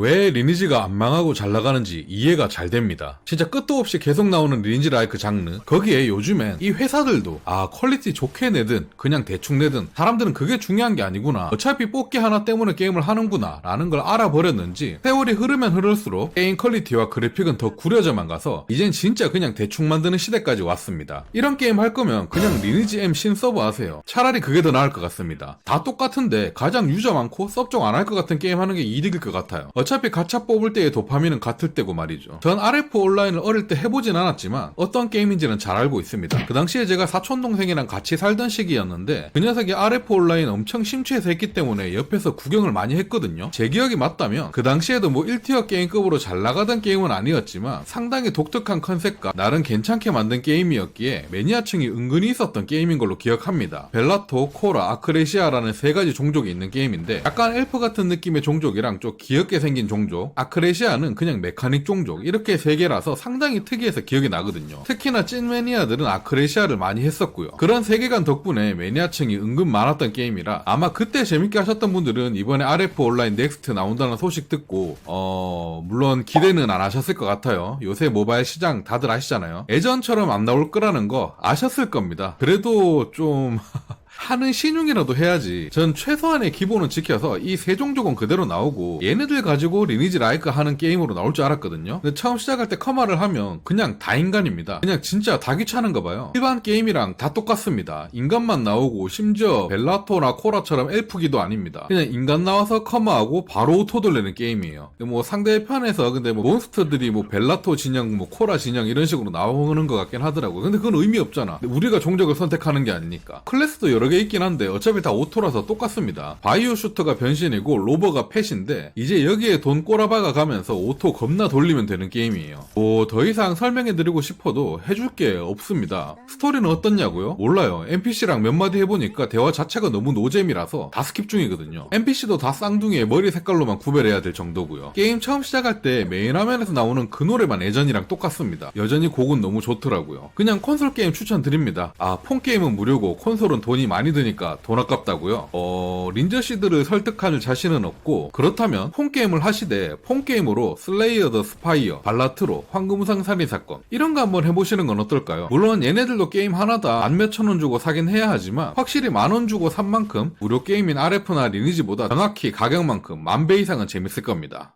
왜 리니지가 안 망하고 잘 나가는지 이해가 잘 됩니다. 진짜 끝도 없이 계속 나오는 리니지 라이크 장르. 거기에 요즘엔 이 회사들도 아 퀄리티 좋게 내든 그냥 대충 내든 사람들은 그게 중요한 게 아니구나. 어차피 뽑기 하나 때문에 게임을 하는구나 라는 걸 알아버렸는지 세월이 흐르면 흐를수록 게임 퀄리티와 그래픽은 더 구려져만 가서 이젠 진짜 그냥 대충 만드는 시대까지 왔습니다. 이런 게임 할 거면 그냥 리니지 M 신 서버 하세요. 차라리 그게 더 나을 것 같습니다. 다 똑같은데 가장 유저 많고 섭종 안할 것 같은 게임 하는 게 이득일 것 같아요. 가차 뽑을 때의 도파민은 같을 때고 말이죠. 전 RF 온라인을 어릴 때 해보진 않았지만 어떤 게임인지는 잘 알고 있습니다. 그 당시에 제가 사촌 동생이랑 같이 살던 시기였는데 그 녀석이 RF 온라인 엄청 심취해서 했기 때문에 옆에서 구경을 많이 했거든요. 제 기억이 맞다면 그 당시에도 뭐 1티어 게임급으로 잘 나가던 게임은 아니었지만 상당히 독특한 컨셉과 나름 괜찮게 만든 게임이었기에 매니아층이 은근히 있었던 게임인 걸로 기억합니다. 벨라토, 코라, 아크레시아라는 세 가지 종족이 있는 게임인데 약간 엘프 같은 느낌의 종족이랑 좀 귀엽게 생긴 종족, 아크레시아는 그냥 메카닉 종족 이렇게 세 개라서 상당히 특이해서 기억이 나거든요. 특히나 찐 매니아들은 아크레시아를 많이 했었고요. 그런 세계관 덕분에 매니아층이 은근 많았던 게임이라 아마 그때 재밌게 하셨던 분들은 이번에 RF 온라인 넥스트 나온다는 소식 듣고 어 물론 기대는 안 하셨을 것 같아요. 요새 모바일 시장 다들 아시잖아요. 예전처럼 안 나올 거라는 거 아셨을 겁니다. 그래도 좀 하는 신용이라도 해야지. 전 최소한의 기본은 지켜서 이 세 종족은 그대로 나오고 얘네들 가지고 리니지 라이크 하는 게임으로 나올 줄 알았거든요. 근데 처음 시작할 때 커마를 하면 그냥 다 인간입니다. 그냥 진짜 다 귀찮은가 봐요. 일반 게임이랑 다 똑같습니다. 인간만 나오고 심지어 벨라토나 코라처럼 엘프기도 아닙니다. 그냥 인간 나와서 커마하고 바로 오토 돌리는 게임이에요. 뭐 상대편에서 근데 뭐 몬스터들이 뭐 벨라토 진영, 뭐 코라 진영 이런 식으로 나오는 것 같긴 하더라고요. 근데 그건 의미 없잖아. 우리가 종족을 선택하는 게 아니니까. 클래스도 여러 개 있긴 한데 어차피 다 오토라서 똑같습니다. 바이오 슈터가 변신이고 로버가 펫인데 이제 여기에 돈 꼬라박아 가면서 오토 겁나 돌리면 되는 게임이에요. 뭐 더 이상 설명해드리고 싶어도 해줄 게 없습니다. 스토리는 어떻냐고요? 몰라요. NPC랑 몇 마디 해보니까 대화 자체가 너무 노잼이라서 다 스킵 중이거든요. NPC도 다 쌍둥이의 머리 색깔로만 구별해야 될 정도고요. 게임 처음 시작할 때 메인 화면에서 나오는 그 노래만 예전이랑 똑같습니다. 여전히 곡은 너무 좋더라고요. 그냥 콘솔 게임 추천드립니다. 아, 폰 게임은 무료고 콘솔은 돈이 많이 드니까 돈 아깝다고요? 어, 린저씨들을 설득할 자신은 없고 그렇다면 폰 게임을 하시되 폰 게임으로 슬레이어 더 스파이어, 발라트로, 황금우상 살인 사건 이런 거 한번 해보시는 건 어떨까요? 물론 얘네들도 게임 하나다 만 몇천 원 주고 사긴 해야 하지만 확실히 만 원 주고 산 만큼 무료 게임인 RF나 리니지보다 정확히 가격만큼 만 배 이상은 재밌을 겁니다.